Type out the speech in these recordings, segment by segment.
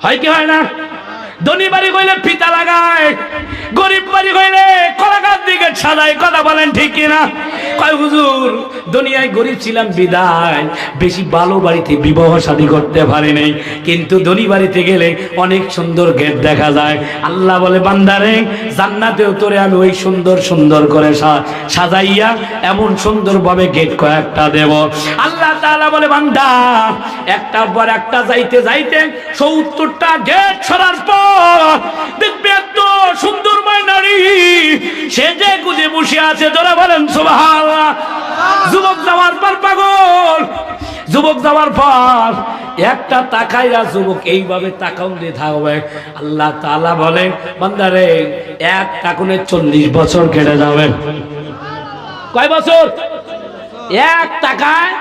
হয় কি হয় না? ধনী বাড়ি কইলে ফিতা লাগায়, গরিব বাড়ি কইলে কলাকার দিকে সাজায় কথা বলেন ঠিক কিনা? কয়, হুজুর, দুনিয়ায় গরিব ছিলাম, বিদায়। বেশি ভালো বাড়িতে বিবাহ শাদী করতে পারি নাই। কিন্তু ধনী বাড়িতে গেলে অনেক সুন্দর গেট দেখা যায়। আল্লাহ বলে, বান্দারে, জান্নাতেও তোরে আমি ওই সুন্দর সুন্দর করে সাজাইয়া এমন সুন্দরভাবে গেট কয়েকটা দেব। আল্লাহ তাআলা বলে, বান্দা, একটার পর একটা যাইতে যাইতে সত্তরটা গেট ছড়ার পর নারী। সে যে গুজে বসে আছে বলেন যুবক যাওয়ার পর পাগল। যুবক যাওয়ার পর একটা তাকাইরা যুবক এইভাবে থাকবে। আল্লাহ বলে, বান্দারে, এক তাকুনে চল্লিশ বছর কেটে যাবে। কয় বছর? এক টাকায়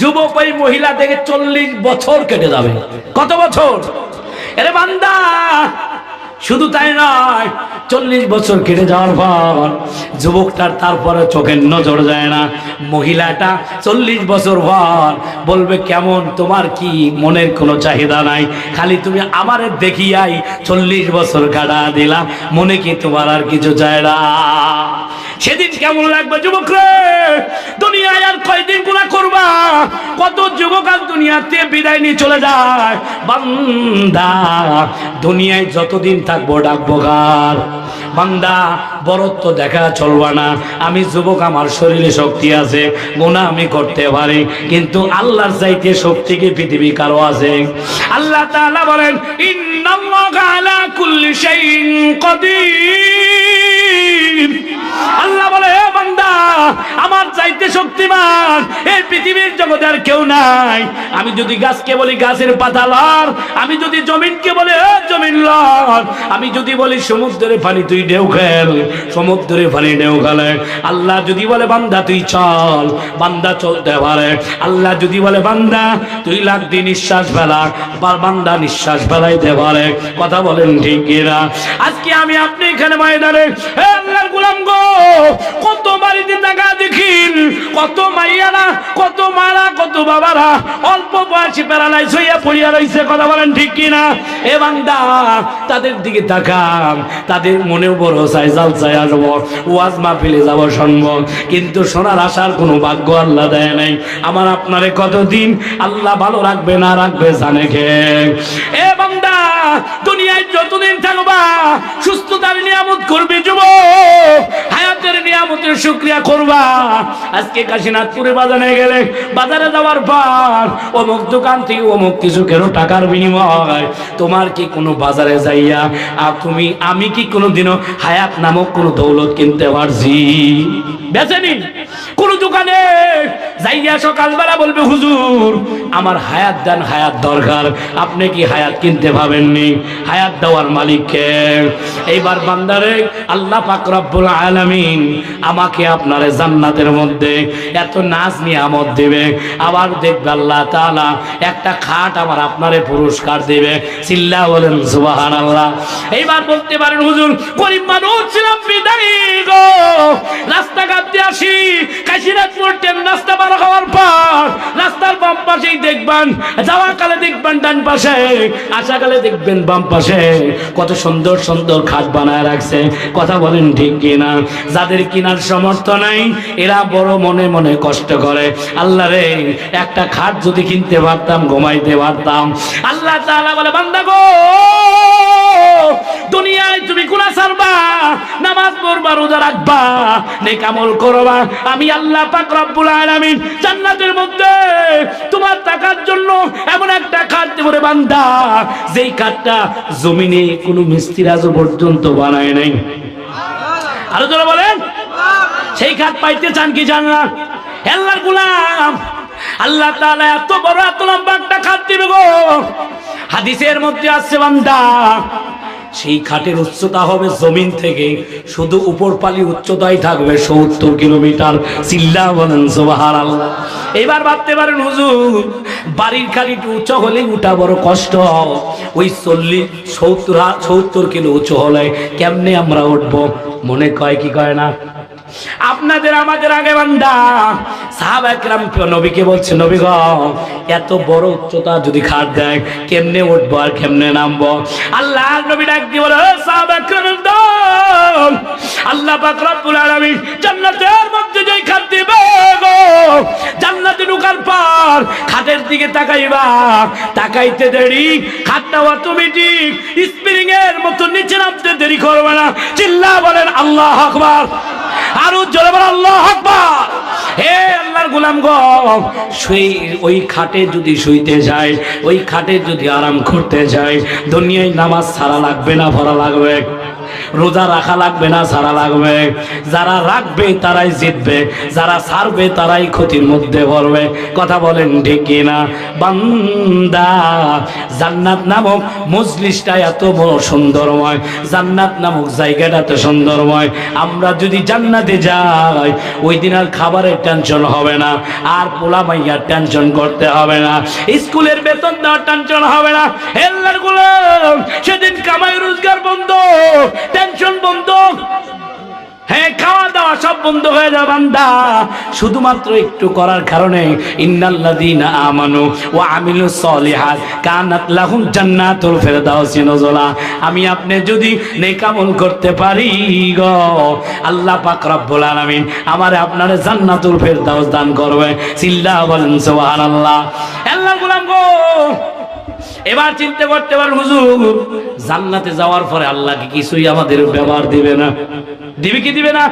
যুবক ওই মহিলা থেকে চল্লিশ বছর কেটে যাবে। কত বছর? এরে বান্দা শুধু তাই নয়, চল্লিশ বছর কেটে যাওয়ার পর যুবকটার তারপরে চোখের নজর যায় না। মহিলাটা চল্লিশ বছর পর বলবে, কেমন? তোমার কি মনের কোনো চাহিদা নাই? খালি তুমি আমারে দেখিয়াই চল্লিশ বছর কাটা দিলা। মনে কি তোমার আর কিছু চায় না সেদিন কেমন লাগবে যুবক রে দুনিয়ায় আর কয়দিন গুণা করবা? কত যুবক আর দুনিয়াতে বিদায় নিয়ে চলে যায়। বান্দা, দুনিয়ায় যতদিন থাকব ডাকবো গার বান্দা বরত্ব দেখা চলবা না। আমি যুবক, আমার শরীরে শক্তি আছে গুণা আমি করতে পারি। কিন্তু আল্লাহর চাইতে শক্তি কি পৃথিবী কারও আছে? আল্লাহ তাআলা বলেন, ইন্নাল্লাহা আলা কুল্লি শাইইন কাদির। আল্লাহ বলে, হে বান্দা, আমার চাইতে শক্তিমান, এই পৃথিবীর জগতে আর কেউ নাই। আমি যদি গাছকে বলি গাছের পাতা লর আমি যদি জমিনকে বলি হে জমিন লর আমি যদি বলি, সমুদ্রের পানি তুই ঢেউ খেল সমুদ্রের পানি ঢেউ খেলে। আল্লাহ যদি বলে, বান্দা, তুই চল বান্দা চলতে পারে। আল্লাহ যদি বলে, বান্দা, তুই লাখ দিন নিঃশ্বাস ফেলা বা বান্দা নিঃশ্বাস ফেলাইতে পারে। কথা বলেন ঠিক আজকে আমি আপনি এখানে ময়দানে আল্লাহর গোলাম গো কত বাড়িতে টাকা দেখিন কত মাইয়ারা, কত মারা, কত বাবারা, অল্প বয়সী পড়িয়া রইছে, কথা বলেন ঠিক কিনা? তাদের দিকে তাকান, তাদের মনেও বড় চাই, জাল চাই আসব, ওয়াজ যাব, শুনব। কিন্তু শোনার আসার কোনো ভাগ্য আল্লাহ দেয় নাই। আমার আপনারে কতদিন আল্লাহ ভালো রাখবে না রাখবে জানে কে? এ বান্দা, দুনিয়ায় যতদিন থাকবা, সুস্থতার নিয়ামত করবে যুব হায়াতের নিয়ামতের শুক্রিয়া করবা। আজকে কাশীনাথপুরে বাজারে গেলে, বাজারে যাওয়ার পর অমুক দোকান থেকে অমুক কিছু কেন টাকার বিনিময়? তোমার কি কোনো বাজারে যাইয়া আর তুমি, আমি কি কোনোদিনও হায়াত নামক কোনো দৌলত কিনতে পারছি? বেচেনি কোনো দোকানে যাইয়া সকালবেলা বলবে, হুজুর, আমার হায়াত দেন, হায়াত দরকার। আপনি কি হায়াত কিনতে পাবেননি হায়াত দেওয়ার মালিককে এইবার বান্দারে, আল্লাহ পাক রব্বুল আলামিন আমাকে আপনারে জান্নাতের মধ্যে এত নাচ নিয়ামত দিবে। আবার দেখবে আল্লাহ তাআলা একটা খাট আমার আপনারে পুরস্কার দিবে। চিল্লা বলেন, সুবহানাল্লাহ। এইবার বলতে পারেন, হুজুর, গরিব মানুষ, ছিলাম বিদায়ী গো। রাস্তাঘাট দিয়ে আসি, কাশীনাথপুর ট্রেন রাস্তা পার হওয়ার পর রাস্তার বাম পাশেই দেখবেন যাওয়া কালে দেখবেন ডান পাশে আসা কালে দেখবেন বাম পাশে। কত সুন্দর সুন্দর খাট বানায় রাখছে, কথা বলেন ঠিক কিনা? যাদের কিনার সমর্থ নাই, এরা বড় মনে মনে কষ্ট করে। আল্লাহ রে, একটা খাট যদি কিনতে পারতাম, ঘুমাইতে পারতাম। আল্লাহ তাআলা বলে, বান্দা গো, দুনিয়ায় তুমি গুনাহ ছাড়বা, নামাজ পড়বা, রোজা রাখবা, নেক আমল করবা। আমি আল্লাহ পাক রব্বুল আলামিন জান্নাতের মধ্যে তোমার টাকার জন্য এমন একটা খাট দেব রে বান্দা যেই খাটটা জমিনে কোনো মিস্ত্রি আজও পর্যন্ত বানায় নাই। আরও যারা বলেন। সেই খাট পাইতে চান কি চান না? আল্লাহর গুলাম, আল্লাহ তাআলা এত বড়, এত লম্বা একটা খাট দিবে গো। হাদিসের মধ্যে আছে বান্দা সেই খাটের উচ্চতা হবে জমিন থেকে। শুধু উপর পালি উচ্চতাই থাকবে সত্তর কিলোমিটার। চিল্লা বলেন আল্লাহ এবার ভাবতে পারেন, হুজুর, বাড়ির খালি একটু উঁচু হলে উঠা বড় কষ্ট। ওই চল্লিশ, সত্তর সত্তর কিলো উঁচু হলে কেমনে আমরা উঠবো? মনে কয় কি কয় না? আপনাদের, আমাদের আগে বান্দা এত বড় যদি দেয় কেমনে উঠবো আর কেমনে নামবো? আল্লাহ নবী ডাক দিয়ে আল্লাহ খাটের দিকে তাকাইবা, তাকাইতে দেরি খাটটা অটোমেটিক স্প্রিং এর মতো নিচে নামতে দেরি করবে না। চিল্লা বলেন, আল্লাহ আকবার। আরও উজ্জ্বল আল্লাহ আকবার! হে আল্লাহর গোলাম গো শুই ওই খাটে যদি শুইতে যায়, ওই খাটে যদি আরাম করতে যায়, দুনিয়ায় নামাজ ছাড়া লাগবে না, ভরা লাগবে। রোজা রাখা লাগবে না, সারা লাগবে। যারা রাখবে তারাই জিতবে, যারা সারবে তারাই ক্ষতির মধ্যে পড়বে। কথা বলেন ঠিক না বান্দা, জান্নাত নামক মজলিসটা এত বড় সুন্দরময়, জান্নাত নামক জায়গাটা এত সুন্দরময়। আমরা যদি জান্নাতে যাই, ওই দিন আর খাবারের টেনশন হবে না, আর পোলা মাইয়ার টেনশন করতে হবে না। স্কুলের বেতন দেওয়ার টেনশন হবে না। হেল্লারগুলো বন্ধ হয়ে যাবে বান্দা। শুধুমাত্র একটু করার কারণে ইন্নাল্লাযীনা আমানু ওয়া আমিলুস সলিহাত কানাত লাহুম জান্নাতুল ফিরদাউসি নুজুলা। আমি আপনি যদি নেক আমল করতে পারি গো, আল্লাহ পাক রব্বুল আলামিন আমারে আপনারে জান্নাতুল ফিরদাউস দান করবে। চিল্লা বলেন সুবহানাল্লাহ। আল্লাহ গোলাম গো, এবার চিন্তা করতে পারেন হুজুর, জান্নাতে যাওয়ার পরে আল্লাহ কি কিছুই আমাদের ব্যবহার দিবে না? দিবে কি দিবে না?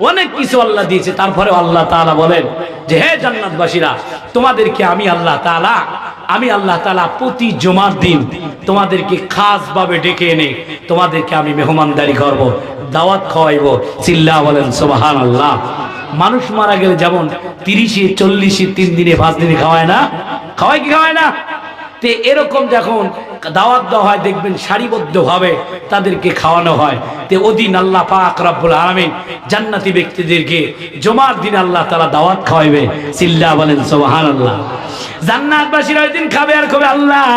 অনেক কিছু আল্লাহ দিয়েছে তারপরে আল্লাহ তাআলা বলেন যে, হে জান্নাতবাসীরা, তোমাদেরকে আমি আল্লাহ তাআলা, আমি আল্লাহ তাআলা প্রতি জমার দিন তোমাদেরকে খাস ভাবে ডেকে এনে তোমাদেরকে আমি মেহমানদারি করব, দাওয়াত খাওয়াইবো চিল্লা বলেন সোবাহান আল্লাহ মানুষ মারা গেলে যেমন তিরিশে, চল্লিশে তিন দিনে, পাঁচ দিনে খাওয়ায় না? খাওয়ায় কি খাওয়ায় না? তে এরকম যখন দাওয়াত দেওয়া হয়, দেখবেন সারিবদ্ধ ভাবে তাদেরকে খাওয়ানো হয়। তে ওদিন আল্লাহ পাক রাব্বুল আলামিন জান্নাতি ব্যক্তিদেরকে জমার দিন আল্লাহ তারা দাওয়াত খাওয়াইবে। চিল্লা বলেন, সুবহানাল্লাহ। জান্নাতবাসীরা ওই দিন খাবে আর কবে আল্লাহ।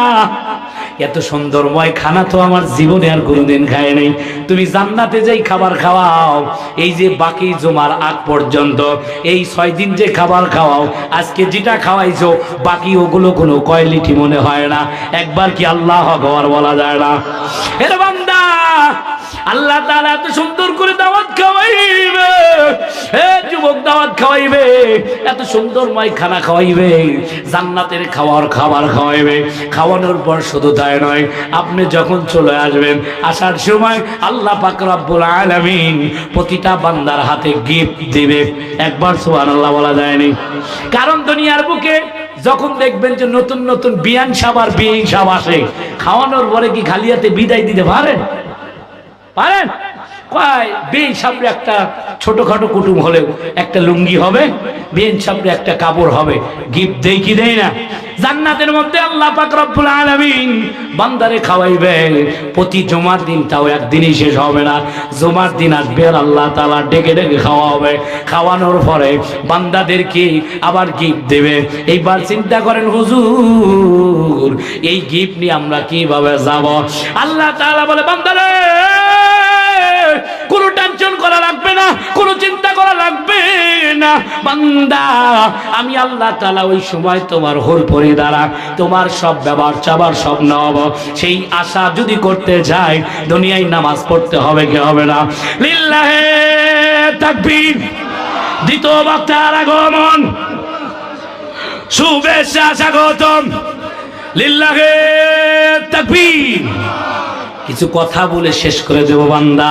এত সুন্দরময় খানা তো আমার জীবনে আর কোনোদিন খায় নাই। তুমি জান্নাতে যেই খাবার খাওয়াও, এই যে বাকি জমার আগ পর্যন্ত, এই ছয় দিন যে খাবার খাওয়াও, আজকে যেটা খাওয়াইছো, বাকি ওগুলো কোনো কয়লিটি মনে হয় না। একবার কি আল্লাহ আকবার বলা যায় না? এর বান্দা! আল্লাহ তাআলা এত সুন্দর করে দাওয়াত খাওয়াইবে। হে যুবক, দাওয়াত খাওয়াইবে। এত সুন্দরময় খানা খাওয়াইবে। জান্নাতের খাওয়ার খাবার খাওয়াইবে। খাওয়ানোর পর শুধু তাই নয়, আপনি যখন চলে আসবেন, আসার সময় আল্লাহ পাক রব্বুল আলামিন প্রতিটা বান্দার হাতে গিফট দিবে। একবার সুবহানাল্লাহ বলা যায়নি। কারণ দুনিয়ার বুকে যখন দেখবেন যে নতুন নতুন বিয়ান সাবার বিয়ে সাব আসে, খাওয়ানোর পরে কি খালি হাতে বিদায় দিতে পারেন? পারেন? কয় একটা ছোটখাটো কুটুম হলেও একটা লুঙ্গি হবে, বেন সামনে একটা কাপড় হবে, গিফট দেই কি দেয় না? জান্নাতের মধ্যে আল্লাহ পাক রব্বুল আলামিন বান্দারে খাওয়াইবে প্রতি জুমার দিন তাও একদিনই শেষ হবে না। জুমার দিন আসবে, আর আল্লাহ তাআলা ডেকে ডেকে খাওয়া হবে খাওয়ানোর পরে বান্দাদেরকে আবার গিফট দেবে? এইবার চিন্তা করেন, হুজুর, এই গিফট নিয়ে আমরা কীভাবে যাব? আল্লাহ তাআলা বলে, বান্দারে! টেনশন করা লাগবে না, কোনো চিন্তা করা লাগবে না। বান্দা, আমি আল্লাহ তালা ওই সময় তোমার হোর পরে দাঁড়া তোমার সব ব্যবহার চাবার সব নব। সেই আশা যদি করতে যায় দুনিয়ায় নামাজ পড়তে হবে কি হবে না? লিল্লাহে তাকবীর। দ্বিতীয় বক্তার আগমন। শুভেচ্ছা স্বাগতম। লিল্লাহে তাকবীর। কিছু কথা বলে শেষ করে দেবো বান্দা।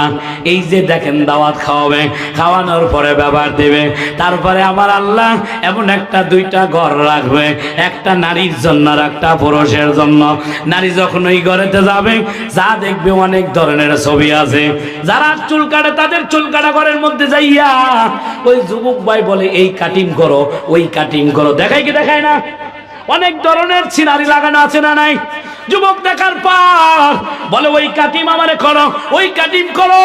এই যে দেখেন দাওয়াত খাওয়াবে, খাওয়ানোর পরে ব্যবহার দেবে। তারপরে আমার আল্লাহ এমন একটা দুইটা ঘর রাখবে, একটা নারীর জন্য আর একটা পুরুষের জন্য। নারী যখন ওই ঘরেতে যাবে, যা দেখবে অনেক ধরনের ছবি আছে। যারা চুল কাটে, তাদের চুল কাটা ঘরের মধ্যে যাইয়া ওই যুবক ভাই বলে, এই কাটিং করো, ওই কাটিং করো। দেখায় কি দেখায় না? অনেক ধরনের সিনারি লাগানো আছে না নাই? যুবক দেখার পর বলে ওই কাটিম আমারে করো ওই কাটিম করো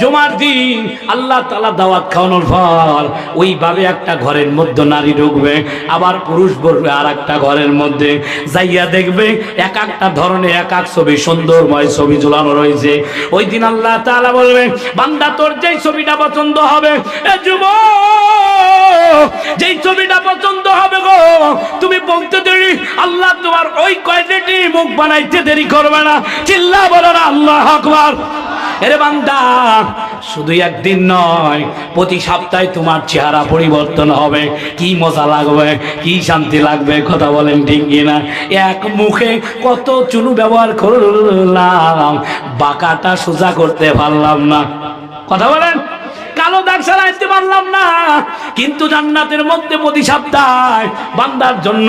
জমার দিন আল্লাহ তালা দাওয়াত খাওয়ানোর ফল ওইভাবে একটা ঘরের মধ্যে নারী ঢুকবে, আবার পুরুষ বসবে আর একটা ঘরের মধ্যে। যাইয়া দেখবে এক একটা ধরনের, এক এক ছবি, সুন্দরময় ছবি ঝুলানো রয়েছে। ওই দিন আল্লাহ তাআলা বলবে, বান্দা, তোর যেই ছবিটা পছন্দ হবে, এ যুবক যেই ছবিটা পছন্দ হবে গো, তুমি বলতে দেরি, আল্লাহ তোমার ওই কয়টি মুখ বানাইতে দেরি করবে না। চিল্লা বলো না, আল্লাহ আকবার। এরে বান্দা, শুধু একদিন নয়, প্রতি সপ্তাহে তোমার চেহারা পরিবর্তন হবে। কি মজা লাগবে, কি শান্তি লাগবে, কথা বলেন ঠিক কিনা? এক মুখে কত চুলু ব্যবহার করলাম, বাঁকাটা সোজা করতে পারলাম না। কথা বলেন? কালো দাগ সারাইতে পারলাম না। কিন্তু জান্নাতের মধ্যে প্রতি সপ্তাহে বান্দার জন্য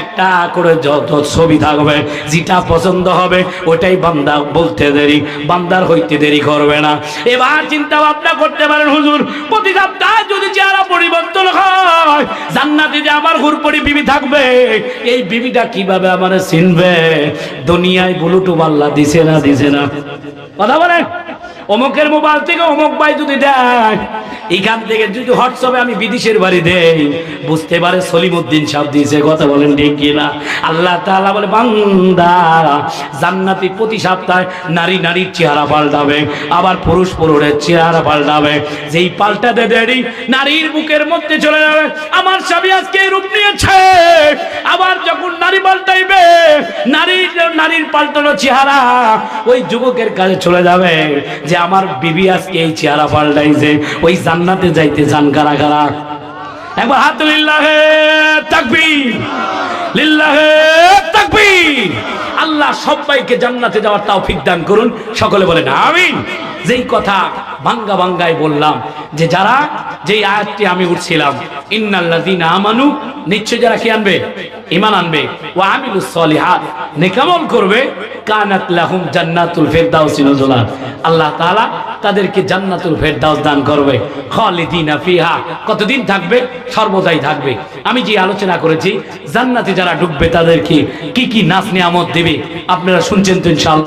একটা করে যত ছবি থাকবে, যেটা পছন্দ হবে, ওটাই বান্দা বলতে দেরি, বান্দার হইতে দেরি করবে না। এবার চিন্তা ভাবনা করতে পারেন হুজুর, প্রতি সপ্তাহে যদি চেহারা পরিবর্তন হয়, জান্নাতে যে আমার হুরপরি বিবি থাকবে, এই বিবিটা কীভাবে আমার চিনবে? দুনিয়ায় ব্লুটুথ আল্লাহ দিছে না দিছে না। কথা বলেন অমুকের মোবাইল থেকে অমুক ভাই যদি দেয়, এখান থেকে যদি হোয়াটসঅ্যাপে আমি বিদেশের বাড়ি দেই, বুঝতে পারে সলিমুদ্দিন সাহেব দিয়েছে কথা বলেন ঠিক কিনা? আল্লাহ তাআলা বলে, বান্দা, জান্নাতি প্রতি সপ্তাহে নারী নারীর চেহারা পাল্টাবে, আবার পুরুষ পুরুষের চেহারা পাল্টাবে। যেই পাল্টাতে দেরি, নারীর বুকের মধ্যে চলে যাবে। আমার স্বামী আজকে রূপ নিয়েছে। আবার যখন নারী পাল্টাইবে, নারীর নারীর পাল্টানো চেহারা ওই যুবকের কাছে চলে যাবে যে আমার বিবি আজকে এই চেহারা পাল্টাইছে, ওই জান্নাতে যাইতে চান কারা কারা? একবার হাত লিল্লাহে তাকবীর লিল্লাহে তাকবীর। আল্লাহ সবাইকে জান্নাতে যাওয়ার তৌফিক দান করুন, সকলে বলেন আমিন। যেই কথা ভাঙ্গা ভাঙ্গায় বললাম, যে যারা যেই আয়াতটি আমি উঠছিলাম, ইন্নাল্লাযীনা আমানু নিশ্চয় যারা কি আনবে? ঈমান আনবে। ওয়া আমিলুস সলিহাত, নেকামল করবে। কানাত লাহুম জান্নাতুল ফেরদাউস নুজুলা আল্লাহ তাআলা তাদেরকে জান্নাতুল ফেরদাউস দান করবে। খালিদিনা ফিহা, কতদিন থাকবে? সর্বদাই থাকবে। আমি যে আলোচনা করেছি, জান্নাতে যারা ঢুকবে তাদেরকে কি কি নাচ নিয়ামত দেবে? আপনারা শুনছেন তো ইনশাআল্লাহ।